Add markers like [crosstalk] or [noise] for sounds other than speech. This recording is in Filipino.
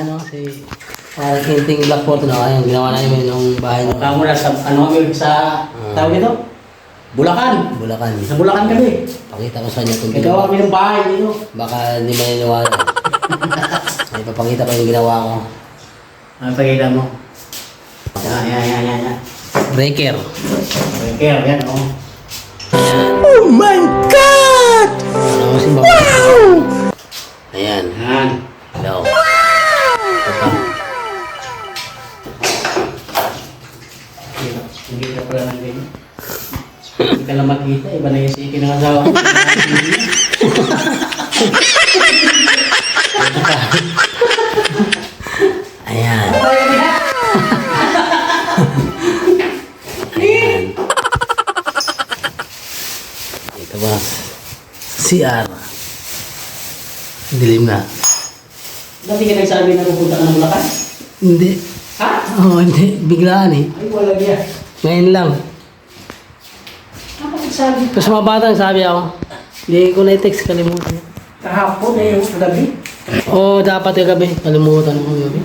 Kasi parang hinting black photo na kaya ginawa namin nung bahay nyo. Tama mo na sa, ano kami sa, tawag ito? Bulacan. Bulacan. Sa Bulacan kami. Pakita ko sa inyo kung Gagawa kami ng bahay dito. Baka hindi maniniwala. [laughs] May papakita ko yung ginawa ko. Ano pakita mo? Yan, yan, yan, yan, yan. Breaker. Okay, yan, oh. Oh my God! Ano mo si Wow! Ayan. Yan. Hindi ka pala ng ganyan. Hindi ka lang makita, iba na yung siki ng asawa. Ayan. Ayan. Ito ba? CR. Dilim na. Dati ka nagsabi na pupunta ka ng Bulacan? Hindi. Ha? Oo, hindi. Biglaan eh. Ay, wala niya. Ngayon lang. Ano nagsabi? Tapos mga batang sabi ako, hindi ko na-text, kalimutan. Kahapon eh, yung gabi. Oo, dapat yung gabi. Kalimutan ko yung gabi.